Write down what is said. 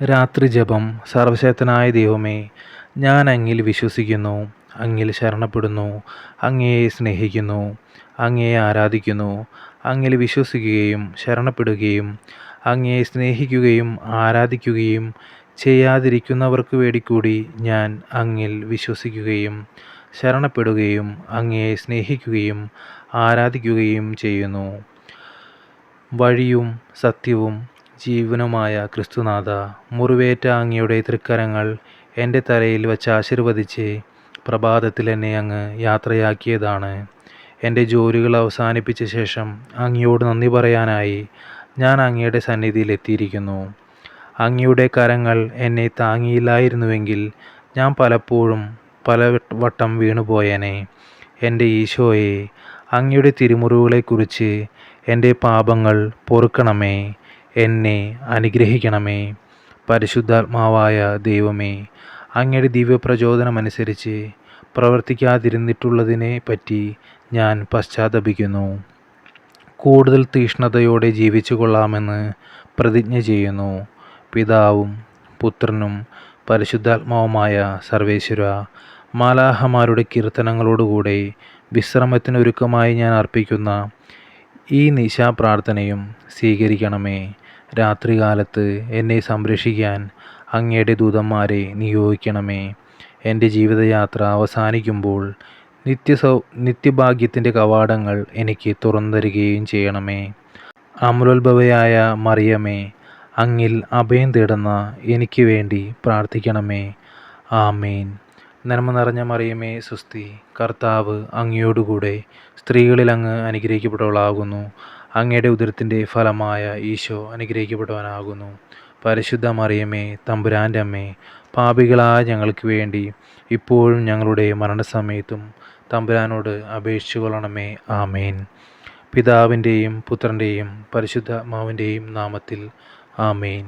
രാത്രി ജപം. സർവശക്തനായ ദൈവമേ ഞാൻ അങ്ങിൽ വിശ്വസിക്കുന്നു അങ്ങിൽ ശരണപ്പെടുന്നു അങ്ങയെ സ്നേഹിക്കുന്നു അങ്ങയെ ആരാധിക്കുന്നു അങ്ങിൽ വിശ്വസിക്കുകയും ശരണപ്പെടുകയും അങ്ങയെ സ്നേഹിക്കുകയും ആരാധിക്കുകയും ചെയ്യാതിരിക്കുന്നവർക്ക് വേണ്ടി കൂടി ഞാൻ അങ്ങിൽ വിശ്വസിക്കുകയും ശരണപ്പെടുകയും അങ്ങയെ സ്നേഹിക്കുകയും ആരാധിക്കുകയും ചെയ്യുന്നു. വഴിയും സത്യവും ജീവനുമായ ക്രിസ്തുനാഥ മുറിവേറ്റ അങ്ങയുടെ തൃക്കരങ്ങൾ എന്റെ തലയിൽ വച്ച് ആശീർവദിച്ച് പ്രഭാതത്തിൽ എന്നെ അങ്ങ് യാത്രയാക്കിയതാണ്. എന്റെ ജോലികൾ അവസാനിപ്പിച്ച ശേഷം അങ്ങയോട് നന്ദി പറയാനായി ഞാൻ അങ്ങയുടെ സന്നിധിയിൽ എത്തിയിരിക്കുന്നു. അങ്ങയുടെ കരങ്ങൾ എന്നെ താങ്ങിയില്ലായിരുന്നുവെങ്കിൽ ഞാൻ പലപ്പോഴും പല വട്ടം വീണുപോയേനെ. എന്റെ ഈശോയെ അങ്ങയുടെ തിരുമുറിവുകളെക്കുറിച്ച് എന്റെ പാപങ്ങൾ പൊറുക്കണമേ. എന്നെ അനുഗ്രഹിക്കണമേ. പരിശുദ്ധാത്മാവായ ദൈവമേ അങ്ങയുടെ ദിവ്യപ്രചോദനമനുസരിച്ച് പ്രവർത്തിക്കാതിരുന്നിട്ടുള്ളതിനെ പറ്റി ഞാൻ പശ്ചാത്തപിക്കുന്നു. കൂടുതൽ തീഷ്ണതയോടെ ജീവിച്ചു കൊള്ളാമെന്ന് പ്രതിജ്ഞ ചെയ്യുന്നു. പിതാവും പുത്രനും പരിശുദ്ധാത്മാവുമായ സർവേശ്വര മാലാഹമാരുടെ കീർത്തനങ്ങളോടുകൂടെ വിശ്രമത്തിനൊരുക്കമായി ഞാൻ അർപ്പിക്കുന്ന ഈ നിശാ പ്രാർത്ഥനയും സ്വീകരിക്കണമേ. രാത്രികാലത്ത് എന്നെ സംരക്ഷിക്കാൻ അങ്ങയുടെ ദൂതന്മാരെ നിയോഗിക്കണമേ. എന്റെ ജീവിതയാത്ര അവസാനിക്കുമ്പോൾ നിത്യസൗ നിത്യഭാഗ്യത്തിന്റെ കവാടങ്ങൾ എനിക്ക് തുറന്നുതരികയും ചെയ്യണമേ. അമലോത്ഭവയായ മറിയമേ അങ്ങിൽ അഭയം തേടുന്ന എനിക്ക് വേണ്ടി പ്രാർത്ഥിക്കണമേ. ആമേൻ. നന്മ നിറഞ്ഞ മറിയമേ സുസ്തി കർത്താവ് അങ്ങയോടുകൂടെ സ്ത്രീകളിൽ അങ്ങ് അനുഗ്രഹിക്കപ്പെട്ടവളാകുന്നു. അങ്ങയുടെ ഉദരത്തിന്റെ ഫലമായ ഈശോ അനുഗ്രഹിക്കപ്പെട്ടവനാകുന്നു പരിശുദ്ധ മറിയമേ തമ്പുരാന്റെ അമ്മേ പാപികളായ ഞങ്ങൾക്ക് വേണ്ടി ഇപ്പോഴും ഞങ്ങളുടെ മരണസമയത്തും തമ്പുരാനോട് അപേക്ഷിച്ചു കൊള്ളണമേ. ആമേൻ. പിതാവിന്റെയും പുത്രന്റെയും പരിശുദ്ധ മാവിന്റെയും നാമത്തിൽ ആമേൻ.